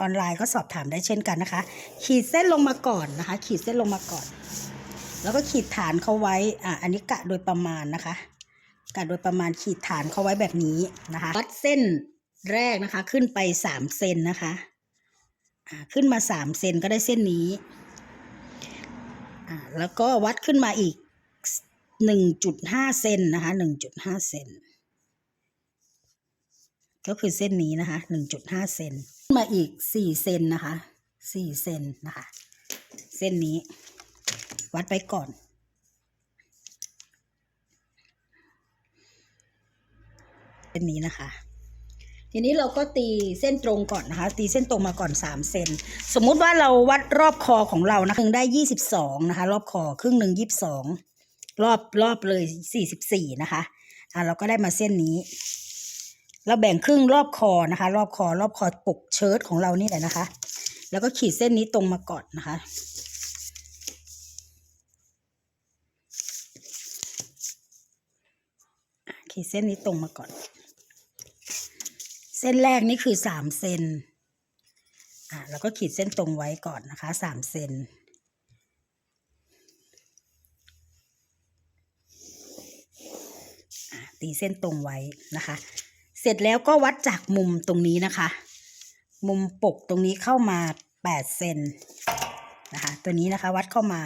ออนไลน์ก็สอบถามได้เช่นกันนะคะ ขีดเส้นลงมาก่อนนะคะ ขีดเส้นลงมาก่อน แล้วก็ขีดฐานเขาไว้อะอันนี้กะโดยประมาณนะคะกะโดยประมาณขีดฐานเขาไว้แบบนี้นะคะวัดเส้นแรกนะคะ ขึ้นไปสามเซนนะคะอ่าขึ้นมาสามเซนก็ได้เส้นนี้อ่าแล้วก็วัดขึ้นมาอีกหนึ่งจุดห้าเซนนะคะหนึ่งจุดห้าเซนก็คือเส้นนี้นะคะหนึ่งจุดห้าเซนขึ้น มาอีกสี่เซนนะคะสี่เซนนะคะ เส้นนี้ วัดไปก่อน เส้นนี้นะคะ ทีนี้เราก็ตีเส้นตรงก่อนนะคะ ตีเส้นตรงมาก่อน3เซนสมมุติว่าเราวัดรอบคอของเรานะครึ่งได้22นะคะ รอบคอครึ่งหนึ่ง22รอบรอบเลย44นะคะอะเราก็ได้มาเส้นนี้ เราแบ่งครึ่งรอบคอนะคะ รอบคอรอบคอปกเชิ้ตของเรานี่แหละนะคะ แล้วก็ขีดเส้นนี้ตรงมาก่อนนะคะ ขีดเส้นนี้ตรงมาก่อน เส้นแรกนี่คือสามเซนอ่าแล้วก็ขีดเส้นตรงไว้ก่อนนะคะสามเซนตีเส้นตรงไว้นะคะ เสร็จแล้วก็วัดจากมุมตรงนี้นะคะ มุมปกตรงนี้เข้ามาแปดเซนนะคะ ตัวนี้นะคะวัดเข้ามา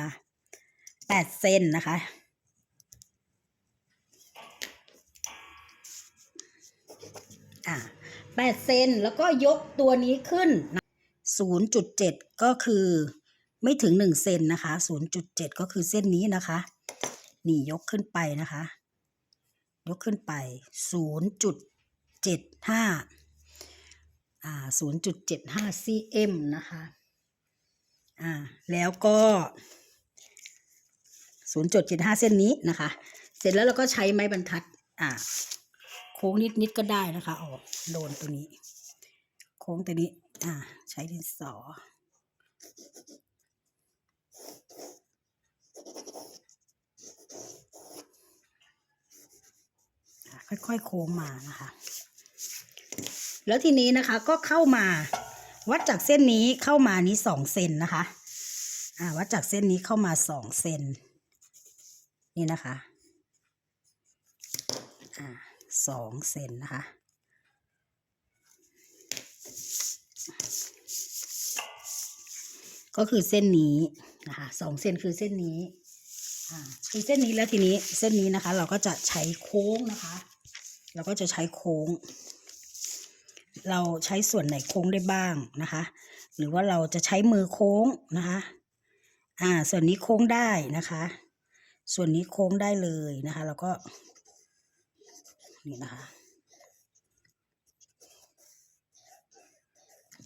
แปดเซนนะคะ อ่าแปดเซนแล้วก็ยกตัวนี้ขึ้นศูนย์จุดเจ็ดก็คือไม่ถึงหนึ่งเซนนะคะศูนย์จุดเจ็ดก็คือเส้นนี้นะคะ นี่ยกขึ้นไปนะคะ ยกขึ้นไปศู เจ็ดห้าอ่าศูนย์จุดเจ็ดห้า cm นะคะอ่าแล้วก็ศูนย์จุดเจ็ดห้าเส้นนี้นะคะ เสร็จแล้วเราก็ใช้ไม้บรรทัดอ่าโค้งนิดนิดๆก็ได้นะคะออกโดนตัวนี้ โค้งตัวนี้อ่าใช้ดินสอค่อยๆ โค้งมานะคะ แล้วทีนี้นะคะก็เข้ามาวัดจากเส้นนี้เข้ามานี้สองเซนนะคะอ่าวัดจากเส้นนี้เข้ามาสองเซนนี่นะคะอ่าสองเซนนะคะก็คือเส้นนี้นะคะสองเซนคือเส้นนี้อ่าคือเส้นนี้แล้วทีนี้เส้นนี้นะคะ เราก็จะใช้โค้งนะคะ เราก็จะใช้โค้ง เราใช้ส่วนไหนโค้งได้บ้างนะคะ หรือว่าเราจะใช้มือโค้งนะคะอ่าส่วนนี้โค้งได้นะคะ ส่วนนี้โค้งได้เลยนะคะแล้วก็นี่นะคะ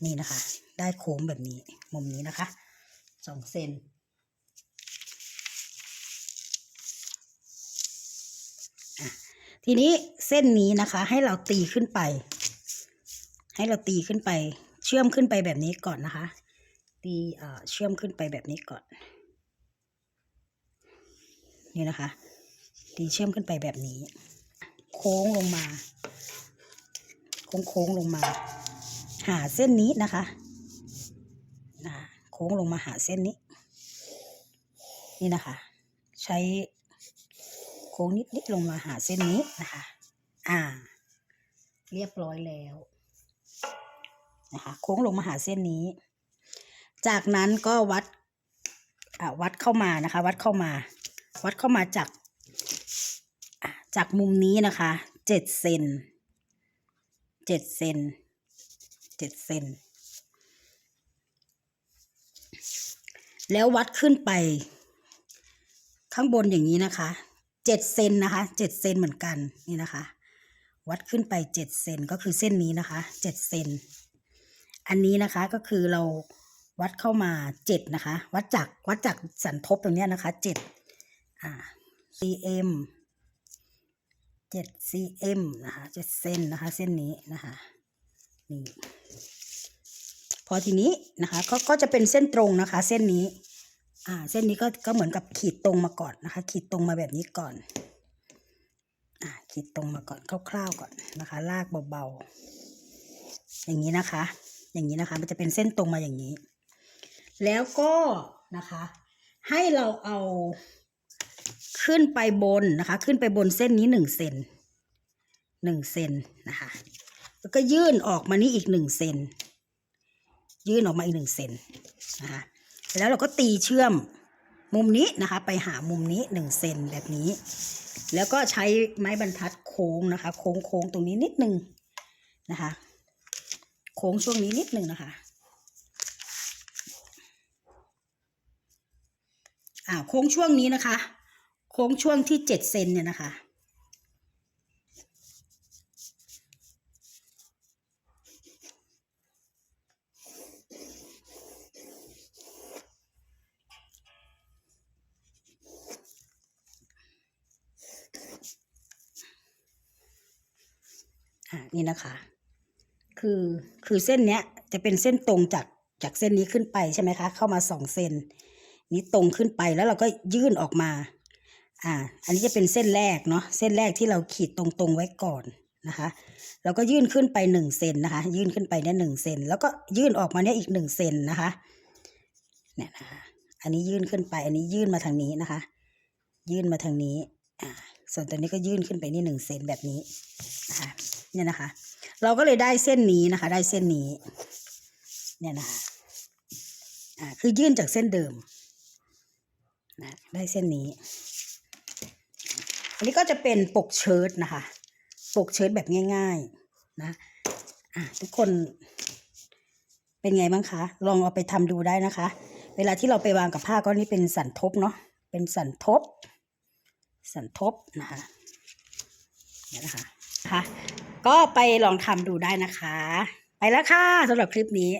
นี่นะคะ ได้โค้งแบบนี้มุมนี้นะคะสองเซนทีนี้เส้นนี้นะคะให้เราตีขึ้นไป ให้เราตีขึ้นไป เชื่อมขึ้นไปแบบนี้ก่อนนะคะ ตีเชื่อมขึ้นไปแบบนี้ก่อน นี่นะคะ ตีเชื่อมขึ้นไปแบบนี้ โค้งลงมา โค้งโค้งลงมา หาเส้นนี้นะคะอ่าโค้งลงมาหาเส้นนี้ นี่นะคะ ใช้โค้งนิดนิดๆลงมาหาเส้นนี้นะคะ อ่า เรียบร้อยแล้ว นะคะโค้งลงมาหาเส้นนี้ จากนั้นก็วัดอ่าวัดเข้ามานะคะ วัดเข้ามา วัดเข้ามาจากจากมุมนี้นะคะเจ็ดเซนเจ็ดเซนเจ็ดเซนแล้ววัดขึ้นไป ข้างบนอย่างนี้นะคะเจ็ดเซนนะคะเจ็ดเซนเหมือนกันนี่นะคะ วัดขึ้นไปเจ็ดเซนก็คือเส้นนี้นะคะเจ็ดเซน อันนี้นะคะก็คือเราวัดเข้ามาเจ็ดนะคะ วัดจากวัดจากสันทบตรงเนี้ยนะคะเจ็ดอ่า cm เจ็ด cm นะคะเจ็ดเส้นนะคะ เส้นนี้นะคะนี่พอทีนี้นะคะก็ก็จะเป็นเส้นตรงนะคะ เส้นนี้ อ่า เส้นนี้ก็ก็เหมือนกับขีดตรงมาก่อนนะคะ ขีดตรงมาแบบนี้ก่อน อ่า ขีดตรงมาก่อนคร่าวๆก่อนนะคะ ลากเบาๆอย่างนี้นะคะ อย่างนี้นะคะ มันจะเป็นเส้นตรงมาอย่างนี้ แล้วก็นะคะ ให้เราเอาขึ้นไปบนนะคะ ขึ้นไปบนเส้นนี้หนึ่งเซนหนึ่งเซนนะคะ แล้วก็ยื่นออกมานี่อีกหนึ่งเซนยื่นออกมาอีกหนึ่งเซนนะคะแล้วเราก็ตีเชื่อมมุมนี้นะคะ ไปหามุมนี้หนึ่งเซนแบบนี้ แล้วก็ใช้ไม้บรรทัดโค้งนะคะ โค้งโค้งตรงนี้นิดนึงนะคะ โค้งช่วงนี้นิดหนึ่งนะคะอ่าโค้งช่วงนี้นะคะ โค้งช่วงที่เจ็ดเซนเนี่ยนะคะ อ่านี่นะคะ คือคือเส้นเนี้ยจะเป็นเส้นตรงจากจากเส้นนี้ขึ้นไปใช่ไหมคะ เข้ามาสองเซนนี้ตรงขึ้นไปแล้วเราก็ยื่นออกมา อ่า อันนี้จะเป็นเส้นแรกเนาะเส้นแรกที่เราขีดตรงๆไว้ก่อนนะคะเราก็ยื่นขึ้นไปหนึ่งเซนนะคะ ยื่นขึ้นไปเนี่ยหนึ่งเซนแล้วก็ยื่นออกมาเนี่ยอีกหนึ่งเซนนะคะเนี่ยนะคะอันนี้ยื่นขึ้นไป อันนี้ยื่นมาทางนี้นะคะ ยื่นมาทางนี้อ่าส่วนตัวนี้ก็ยื่นขึ้นไปนี่หนึ่งเซนแบบนี้นะคะเนี่ยนะคะ เราก็เลยได้เส้นนี้นะคะ ได้เส้นนี้ เนี่ยนะคะอ่าคือยื่นจากเส้นเดิมนะได้เส้นนี้ อันนี้ก็จะเป็นปกเชิ้ตนะคะ ปกเชิ้ตแบบง่าย ๆนะอะทุกคนเป็นไงบ้างคะ ลองเอาไปทำดูได้นะคะ เวลาที่เราไปวางกับผ้าก็นี่เป็นสันทบเนาะเป็นสันทบ สันทบนะคะเนี่ยนะคะ นะคะ ก็ไปลองทำดูได้นะคะ ไปแล้วค่ะสำหรับคลิปนี้